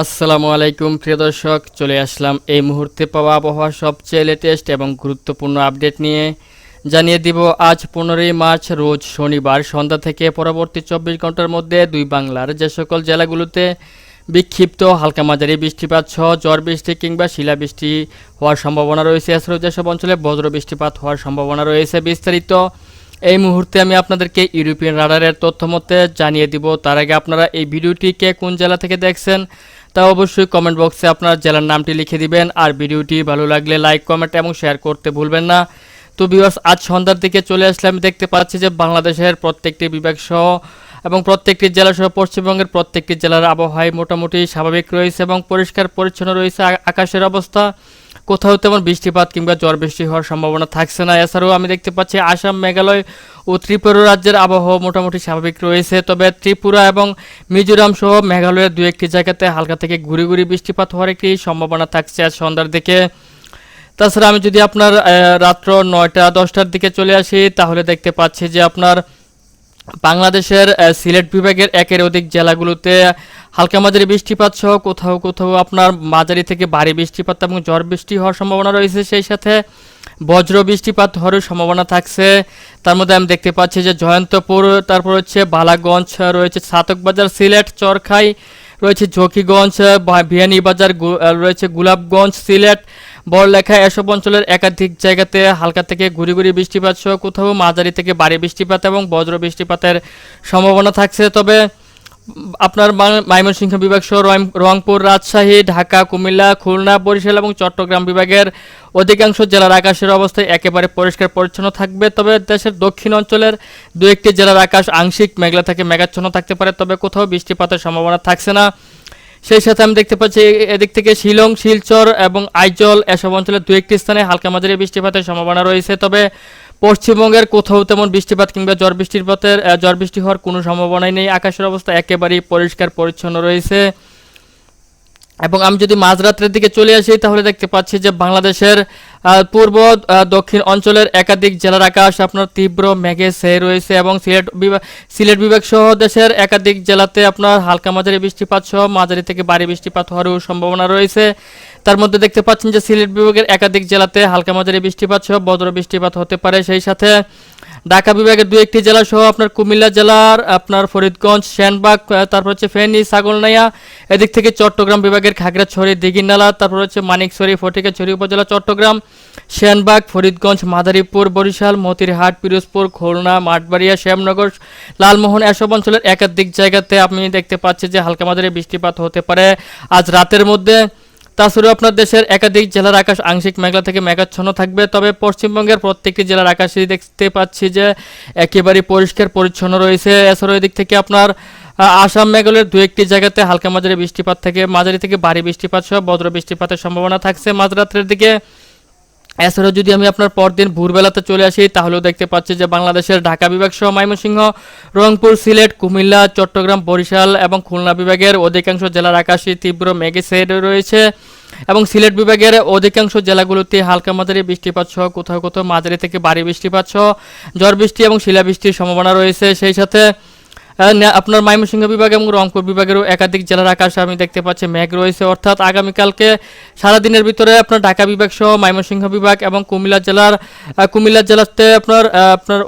আসসালামু আলাইকুম, প্রিয় দর্শক। চলে আসলাম এই মুহূর্তে পাওয়া আবহাওয়া সবচেয়ে লেটেস্ট এবং গুরুত্বপূর্ণ আপডেট নিয়ে। জানিয়ে দিব, আজ পনেরোই মার্চ, রোজ শনিবার, সন্ধ্যা থেকে পরবর্তী চব্বিশ ঘণ্টার মধ্যে দুই বাংলার যে সকল জেলাগুলোতে বিক্ষিপ্ত হালকা মাঝারি বৃষ্টিপাত সহ ঝড় বৃষ্টি কিংবা শিলাবৃষ্টি হওয়ার সম্ভাবনা রয়েছে এছাড়াও যেসব অঞ্চলে বজ্র বৃষ্টিপাত হওয়ার সম্ভাবনা রয়েছে বিস্তারিত, এই মুহূর্তে আমি আপনাদেরকে ইউরোপিয়ান রাডারের তথ্য মতে জানিয়ে দিব। তার আগে আপনারা এই ভিডিওটিকে কোন জেলা থেকে দেখছেন? তা অবশ্যই কমেন্ট বক্সে আপনার জেলার নামটি লিখে দিবেন। আর ভিডিওটি ভালো লাগলে লাইক কমেন্ট এবং শেয়ার করতে ভুলবেন না। তো বিবাস আজ সন্ধ্যার দিকে চলে আসলে আমি দেখতে পাচ্ছি যে বাংলাদেশের প্রত্যেকটি বিভাগ সহ এবং প্রত্যেকটি জেলা সহ পশ্চিমবঙ্গের প্রত্যেকটি জেলার আবহাওয়াই মোটামুটি স্বাভাবিক রয়েছে এবং পরিষ্কার পরিচ্ছন্ন রয়েছে আকাশের অবস্থা। কোথাও তেমন বৃষ্টিপাত কিংবা ঝড় বৃষ্টি হওয়ার সম্ভাবনা থাকছে না। এছাড়াও আমি দেখতে পাচ্ছি আসাম মেঘালয় ও ত্রিপুরা রাজ্যের আবহাওয়া মোটামুটি স্বাভাবিক রয়েছে। তবে ত্রিপুরা এবং মিজোরাম সহ মেঘালয়ের দু একটি জায়গাতে হালকা থেকে ঘুরি ঘুরি বৃষ্টিপাত হওয়ার একটি সম্ভাবনা থাকছে আজ সন্ধ্যার দিকে। তাছাড়া আমি যদি আপনার রাত্র নয়টা দশটার দিকে চলে আসি, তাহলে দেখতে পাচ্ছি যে আপনার বাংলাদেশের সিলেট বিভাগের একের অধিক জেলাগুলোতে হালকা মাঝারি বৃষ্টিপাত সহ কোথাও কোথাও আপনার মাঝারি থেকে ভারী বৃষ্টিপাত এবং ঝড় বৃষ্টি হওয়ার সম্ভাবনা রয়েছে। সেই সাথে বজ্র বৃষ্টিপাত হওয়ার সম্ভাবনা থাকছে। তার মধ্যে আমি দেখতে পাচ্ছি যে জয়ন্তপুর, তারপর হচ্ছে বালাগঞ্জ, রয়েছে সাতকবাজার, সিলেট, চরখাই, রয়েছে জকিগঞ্জ বা- বিয়ানীবাজার রয়েছে গুলাবগঞ্জ সিলেট, বড়লেখা এসব অঞ্চলের একাধিক জায়গাতে হালকা থেকে ঘুরি ঘুরি বৃষ্টিপাত সহ কোথাও মাঝারি থেকে ভারী বৃষ্টিপাত এবং বজ্র বৃষ্টিপাতের সম্ভাবনা থাকছে। তবে আপনার ময়মনসিংহ বিভাগ সহ রংপুর, রাজশাহী, ঢাকা, কুমিল্লা, খুলনা, বরিশাল এবং চট্টগ্রাম বিভাগের অধিকাংশ জেলার আকাশের অবস্থা একেবারে পরিষ্কার পরিচ্ছন্ন থাকবে। তবে দেশের দক্ষিণ অঞ্চলের দু একটি জেলার আকাশ আংশিক মেঘলা থেকে মেঘাচ্ছন্ন থাকতে পারে, তবে কোথাও বৃষ্টিপাতের সম্ভাবনা থাকছে না। সেই সাথে আমি দেখতে পাচ্ছি এদিক থেকে শিলং, শিলচর এবং আইজল এসব অঞ্চলের দু একটি স্থানে হালকা মাঝারি বৃষ্টিপাতের সম্ভাবনা রয়েছে। তবে পশ্চিমবঙ্গের কোথাও তেমন বৃষ্টিপাত কিংবা ঝড় বৃষ্টির পথে ঝড় বৃষ্টি হওয়ার কোনো সম্ভাবনাই নেই। আকাশের অবস্থা একেবারেই পরিষ্কার পরিচ্ছন্ন রয়েছে। এবং আমি যদি মাঝরাত্রের দিকে চলে আসি, তাহলে দেখতে পাচ্ছি যে বাংলাদেশের পূর্ব দক্ষিণ অঞ্চলের একাধিক জেলার আকাশ আপনার তীব্র মেঘে ছেয়ে রয়েছে এবং সিলেট বিভাগ সিলেট বিভাগ সহ দেশের একাধিক জেলাতে আপনার হালকা মাঝারি বৃষ্টিপাত সহ মাঝারি থেকে বাড়ি বৃষ্টিপাত হওয়ারও সম্ভাবনা রয়েছে। তার মধ্যে দেখতে পাচ্ছেন যে সিলেট বিভাগের একাধিক জেলাতে হালকা মাঝারি বৃষ্টিপাত সহ বজ্র বৃষ্টিপাত হতে পারে। সেই সাথে ঢাকা বিভাগের দু একটি জেলা সহ আপনার কুমিল্লা জেলার, আপনার ফরিদগঞ্জ, সেনবাগ তারপর হচ্ছে ফেনী, ছাগলনাইয়া, এদিক থেকে চট্টগ্রাম বিভাগের খাগড়াছড়ি, দিঘিনালা, তারপর হচ্ছে মানিকছড়ি, ফটিকাছড়ি উপজেলা চট্টগ্রাম, সেনবাগ, ফরিদগঞ্জ, মাদারীপুর, বরিশাল, মতিরহাট, পিরোজপুর, খুলনা, মাঠবাড়িয়া, শ্যামনগর, লালমোহন এসব অঞ্চলের একাধিক জায়গাতে আপনি দেখতে পাচ্ছেন যে হালকা মাঝারি বৃষ্টিপাত হতে পারে। আজ রাতের মধ্যে তাছাড়াও আপনার দেশের একাধিক জেলার আকাশ আংশিক মেঘলা থেকে মেঘাচ্ছন্ন থাকবে, তবে পশ্চিমবঙ্গের প্রত্যেকটি জেলার আকাশে দেখতে পাচ্ছি যে একেবারে পরিষ্কার পরিচ্ছন্ন রয়েছে। এছাড়াও এদিক থেকে আপনার আসাম মেঘালয়ের দু একটি জায়গাতে হালকা মাঝারি বৃষ্টিপাত থেকে। মাঝারি থেকে ভারী বৃষ্টিপাত সহ বজ্র বৃষ্টিপাতের সম্ভাবনা থাকছে। মাঝরাত্রের দিকে এছাড়াও যদি আমি আপনার পরদিন ভোরবেলাতে চলে আসি, তাহলেও দেখতে পাচ্ছি যে বাংলাদেশের ঢাকা বিভাগ সহ ময়মনসিংহ, রংপুর, সিলেট, কুমিল্লা, চট্টগ্রাম, বরিশাল এবং খুলনা বিভাগের অধিকাংশ জেলার আকাশে তীব্র মেঘে সেড রয়েছে এবং সিলেট বিভাগের অধিকাংশ জেলাগুলোতে হালকা মাঝারি বৃষ্টিপাত সহ কোথাও কোথাও মাঝারি থেকে ভারী বৃষ্টিপাত সহ ঝড় বৃষ্টি এবং শিলাবৃষ্টির সম্ভাবনা রয়েছে। সেই সাথে আপনার ময়মনসিংহ বিভাগ এবং রংপুর বিভাগেরও একাধিক জেলার আকাশে আমি দেখতে পাচ্ছি মেঘ রয়েছে। অর্থাৎ আগামীকালকে সারাদিনের ভিতরে আপনার ঢাকা বিভাগ সহ ময়মনসিংহ বিভাগ এবং কুমিল্লা জেলার কুমিল্লা জেলাতে আপনার আপনার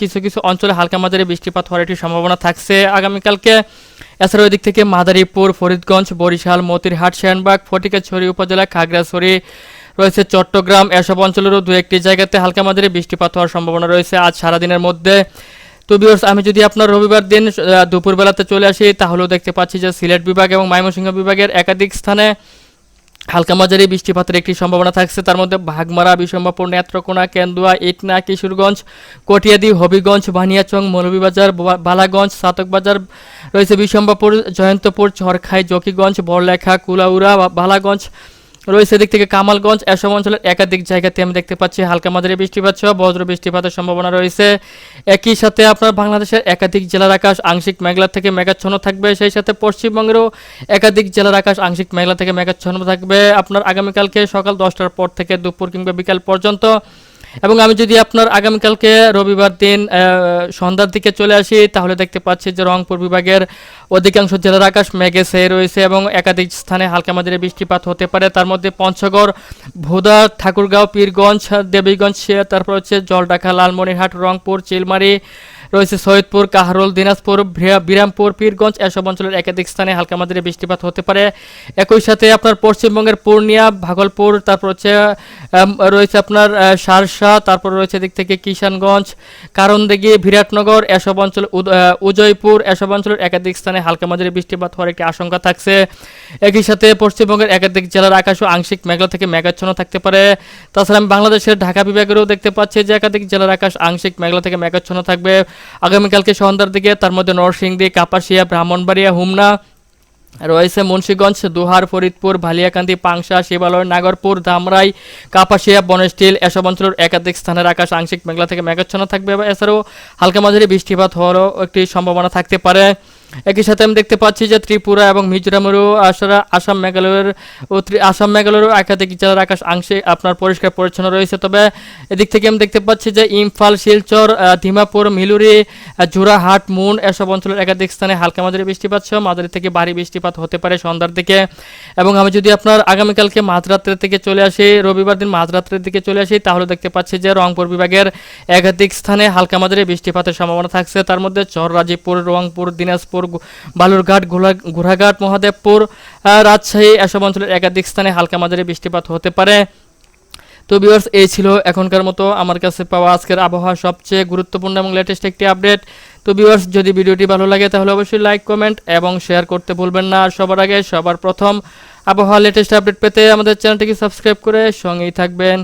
কিছু কিছু অঞ্চলে হালকা মাঝারি বৃষ্টিপাত হওয়ার একটি সম্ভাবনা থাকছে। আগামীকালকে এছাড়াও ওইদিক থেকে মাদারীপুর, ফরিদগঞ্জ, বরিশাল, মতিরহাট, সেনবাগ, ফটিকাছড়ি উপজেলা, খাগড়াছড়ি রয়েছে চট্টগ্রাম। এসব অঞ্চলেরও দু একটি জায়গাতে হালকা মাঝারি বৃষ্টিপাত হওয়ার সম্ভাবনা রয়েছে। আজ সারাদিনের মধ্যে তো বিয়ার্স আমি যদি আপনার রবিবার দিন দুপুরবেলাতে চলে আসি, তাহলেও দেখতে পাচ্ছি যে সিলেট বিভাগ এবং ময়মনসিংহ বিভাগের একাধিক স্থানে হালকা মাঝারি বৃষ্টিপাতের একটি সম্ভাবনা থাকছে। তার মধ্যে ভাগমারা বিশম্বাপুর নেত্রকোনা, কেন্দুয়া, ইটনা, কিশোরগঞ্জ, কটিয়াদি, হবিগঞ্জ, বানিয়াচং, মৌলভীবাজার বালাগঞ্জ, সাতকবাজার রয়েছে বিশম্বাপুর জয়ন্তপুর চরখাই জকিগঞ্জ, বড়লেখা, কুলাউড়া বালাগঞ্জ রয়েছে এদিক থেকে কামালগঞ্জ, এসব অঞ্চলের একাধিক জায়গাতে আমি দেখতে পাচ্ছি হালকা মাঝারি বৃষ্টিপাত সহ বজ্র বৃষ্টিপাতের সম্ভাবনা রয়েছে। একই সাথে আপনার বাংলাদেশের একাধিক জেলার আকাশ আংশিক মেঘলা থেকে মেঘাচ্ছন্ন থাকবে, সেই সাথে পশ্চিমবঙ্গেরও একাধিক জেলার আকাশ আংশিক মেঘলা থেকে মেঘাচ্ছন্ন থাকবে। আপনার আগামীকালকে সকাল দশটার পর থেকে দুপুর কিংবা বিকাল পর্যন্ত এবং আমি যদি আপনার আগামীকালকে রবিবার দিন সন্ধ্যার দিকে চলে আসি, তাহলে দেখতে পাচ্ছি যে রংপুর বিভাগের অধিকাংশ জেলার আকাশ মেঘে সেয়ে রয়েছে এবং একাধিক স্থানে হালকা মাঝারি বৃষ্টিপাত হতে পারে। তার মধ্যে পঞ্চগড়, ভোদা, ঠাকুরগাঁও, পীরগঞ্জ, দেবীগঞ্জ, তারপর হচ্ছে জলডাকা লালমনিরহাট, রংপুর, চিলমারি রয়েছে সৈয়দপুর, কাহারোল, দিনাজপুর বিরামপুর, পীরগঞ্জ, এসব অঞ্চলের একাধিক স্থানে হালকা মাঝারি বৃষ্টিপাত হতে পারে। একই সাথে আপনার পশ্চিমবঙ্গের পূর্ণিয়া, ভাগলপুর, তারপর হচ্ছে রয়েছে আপনার সারসা, তারপর রয়েছে দিক থেকে কিষানগঞ্জ, কারণদিঘি বিরাটনগর এসব অঞ্চল উদয়পুর এসব অঞ্চলের একাধিক স্থানে হালকা মাঝারি বৃষ্টিপাত হওয়ার একটি আশঙ্কা থাকছে। একই সাথে পশ্চিমবঙ্গের একাধিক জেলার আকাশও আংশিক মেঘলা থেকে মেঘাচ্ছন্ন থাকতে পারে। তাছাড়া আমি বাংলাদেশের ঢাকা বিভাগেরও দেখতে পাচ্ছি যে একাধিক জেলার আকাশ আংশিক মেঘলা থেকে মেঘাচ্ছন্ন থাকবে। আগামীকালকে সন্ধ্যার দিকে তার মধ্যে নরসিংদী, কাপাসিয়া, ব্রাহ্মণবাড়িয়া, হুমনা, রয়েছে মুন্সীগঞ্জ, দুহার, ফরিদপুর, ভালিয়াকান্দি, পাংশা, শিবালয়, নাগরপুর, ধামরাই, কাপাসিয়া, বনস্টিল এসব অঞ্চলের একাধিক স্থানের আকাশ আংশিক মেঘলা থেকে মেঘাচ্ছন্ন থাকবে। এছাড়াও হালকা মাঝারি বৃষ্টিপাত হওয়ারও একটি সম্ভাবনা থাকতে পারে। একই সাথে আমি দেখতে পাচ্ছি যে ত্রিপুরা এবং মিজোরামেরও আসারা আসাম মেঘালয়ের ও আসাম মেঘালয়েরও একাধিক জেলার আকাশ আংশিক আপনার পরিষ্কার পরিচ্ছন্ন রয়েছে। তবে এদিক থেকে আমি দেখতে পাচ্ছি যে ইমফাল শিলচর আহ, ডিমাপুর মিলুরি জোড়াহাট মুন এসব অঞ্চলের একাধিক স্থানে হালকা মাঝারি বৃষ্টিপাত সহ মাঝারি থেকে ভারী বৃষ্টিপাত হতে পারে সন্ধ্যার দিকে। এবং আমি যদি আপনার আগামীকালকে মাঝরাত্রের থেকে চলে আসি রবিবার দিন মাঝরাত্রের দিকে চলে আসি তাহলে দেখতে পাচ্ছি যে রংপুর বিভাগের একাধিক স্থানে হালকা মাঝারি বৃষ্টিপাতের সম্ভাবনা থাকছে। তার মধ্যে চর রাজীবপুর রংপুর দিনাজপুর গু- বালুরঘাট ঘোড়াঘাট, মহাদেবপুর রাজশাহী, এসব অঞ্চলের একাধিক স্থানে হালকা মাঝারি বৃষ্টিপাত হতে পারে। তো ভিউয়ার্স এই ছিল এখনকার মতো আমার কাছে পাওয়া আজকের আবহাওয়া সবচেয়ে গুরুত্বপূর্ণ এবং লেটেস্ট একটি আপডেট তো ভিউয়ার্স যদি ভিডিওটি ভালো লাগে তাহলে অবশ্যই লাইক কমেন্ট এবং শেয়ার করতে ভুলবেন না। আর সবার আগে সবার প্রথম আবহাওয়া লেটেস্ট আপডেট পেতে আমাদের চ্যানেলটিকে সাবস্ক্রাইব করে সঙ্গেই থাকবেন।